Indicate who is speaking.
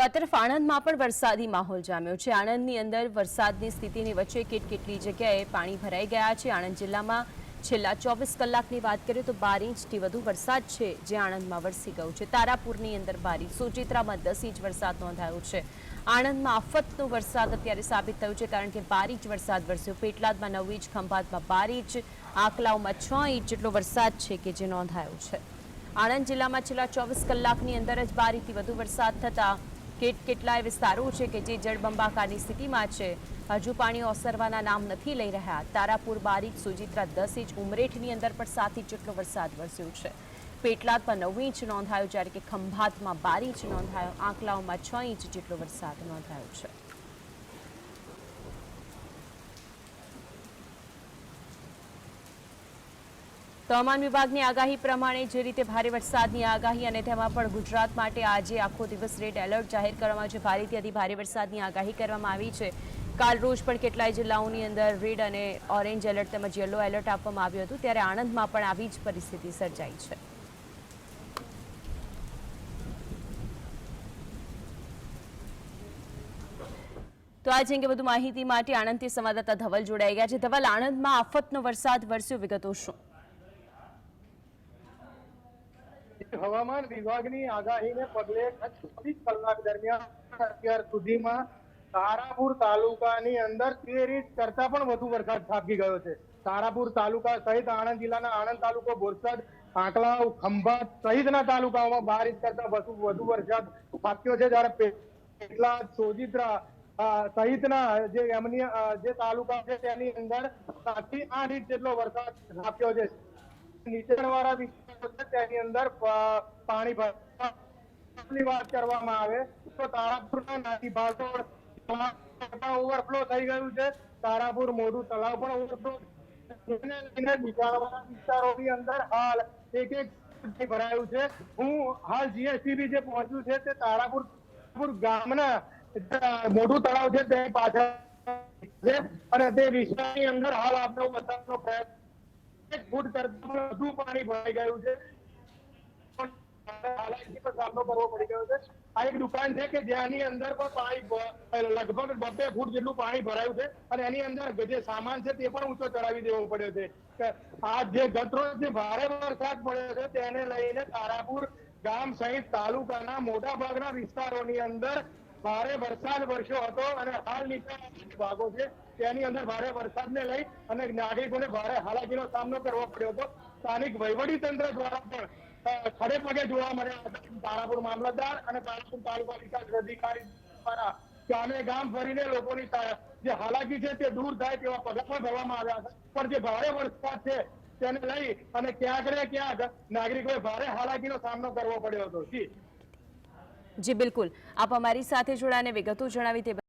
Speaker 1: તો આ તરફ આણંદમાં પણ વરસાદી માહોલ જામ્યો છે. આણંદની અંદર વરસાદની સ્થિતિની વચ્ચે કેટલી જગ્યાએ પાણી ભરાઈ ગયા છે. આણંદ જિલ્લામાં છેલ્લા ચોવીસ કલાકની વાત કરીએ તો બાર ઇંચથી વધુ વરસાદ છે જે આણંદમાં વરસી ગયો છે. તારાપુરની અંદર બાર ઇંચ સુચિત્રામાં દસ ઇંચ વરસાદ નોંધાયો છે. આણંદમાં આફતનો વરસાદ અત્યારે સાબિત થયો છે કારણ કે બાર ઇંચ વરસાદ વરસ્યો. પેટલાદમાં નવ ઇંચ, ખંભાતમાં બાર ઇંચ આકલાવમાં છ ઇંચ જેટલો વરસાદ છે કે જે નોંધાયો છે. આણંદ જિલ્લામાં છેલ્લા ચોવીસ કલાકની અંદર જ બાર વધુ વરસાદ થતા કેટ કેટલાય વિસ્તારો છે કે જે જળબંબાકારની સ્થિતિમાં છે. હજુ પાણી ઓસરવાના નામ નથી લઈ રહ્યા. તારાપુર, બારીક, સુજિત્રા દસ ઇંચ ઉમરેઠની અંદર પણ સાત ઇંચ જેટલો વરસાદ વરસ્યો છે. પેટલાદમાં નવ ઇંચ નોંધાયો, જ્યારે કે ખંભાતમાં બાર ઇંચ નોંધાયો. આંકલાઓમાં છ ઇંચ જેટલો વરસાદ નોંધાયો છે. તો હવામાન વિભાગની આગાહી પ્રમાણે જે રીતે ભારે વરસાદની આગાહી અને તેમાં પણ ગુજરાત માટે આજે આખો દિવસ રેડ એલર્ટ જાહેર કરવામાં આવ્યું છે. ભારેથી અતિ ભારે વરસાદની આગાહી કરવામાં આવી છે. કાલ રોજ પણ કેટલાય જિલ્લાઓની અંદર રેડ અને ઓરેન્જ એલર્ટ તેમજ યલો એલર્ટ આપવામાં આવ્યું હતું. ત્યારે આણંદમાં પણ આવી જ પરિસ્થિતિ સર્જાઈ છે. તો આ અંગે વધુ માહિતી માટે આણંદથી સંવાદદાતા ધવલ જોડાઈ ગયા છે. ધવલ, આણંદમાં આફતનો વરસાદ વરસ્યો વિગતો શું?
Speaker 2: હવામાન વિભાગની આગાહીને પગલે છવ્વીસ કલાક દરમિયાન અત્યાર સુધીમાં તારાપુર તાલુકાની અંદર તેર ઇંચ કરતા પણ વધુ વરસાદ ખાબકી ગયો છે. તારાપુર તાલુકા સહિત આણંદ જિલ્લાના આણંદ તાલુકો બોરસદ આંકલાવ ખંભાત સહિતના તાલુકાઓમાં બાર ઇંચ કરતા વધુ વરસાદ ખાબક્યો છે. જ્યારે પેટલા, સોજિત્રા સહિતના જે એમની જે તાલુકા છે તેની અંદર સાતથી આઠ ઇંચ જેટલો વરસાદ ખાબક્યો છે. નીચાણવાળા વિસ્તારો તેની અંદર પાણી ભરવાની વાત કરવામાં આવે. તો તારાપુરના નાની ભાગોળ ઓવરફ્લો થઈ ગયું છે. તારાપુર મોઢું તળાવ પણ ઓવરફ્લો ભરાયું છે. હું હાલ જીએસટીબી જે પહોંચ્યું છે તે તારાપુર ગામના મોઢું તળાવ છે તે પાછળ અને તે વિસ્તારની અંદર હાલ બતાવવાનો પ્રયત્ન ફૂટ કરતા વધુ પાણી ભરાઈ ગયું છે. ભરાયું છે એની અંદર જે સામાન છે તે પણ ઊંચો ચડાવી દેવો પડ્યો છે. આ જે ગતરોજ જે ભારે વરસાદ પડ્યો છે તેને લઈને તારાપુર ગામ સહિત તાલુકાના મોટા ભાગના વિસ્તારોની અંદર ભારે વરસાદ વરસ્યો હતો અને હાલ નીચે ભાગો છે, તેની અંદર ભારે વરસાદને લઈ અને નાગરિકોને ભારે હાલાકીનો સામનો કરવો પડ્યો હતો. સ્થાનિક વહીવટી તંત્ર દ્વારા પણ ખડે પગે જોવા મળ્યા હતા. તારાપુર મામલતદાર અને તારાપુર તાલુકા વિકાસ અધિકારી દ્વારા ગામે ગામ ફરીને લોકોની જે હાલાકી છે તે દૂર થાય તેવા પગલા પણ ભરવામાં આવ્યા હતા. પણ જે ભારે વરસાદ છે તેને લઈ અને ક્યાંક ને ક્યાંક નાગરિકોએ ભારે હાલાકીનો સામનો કરવો પડ્યો હતો. જી.
Speaker 1: જી બિલકુલ. આપ અમારી સાથે જોડાને વિગતો જણાવી તે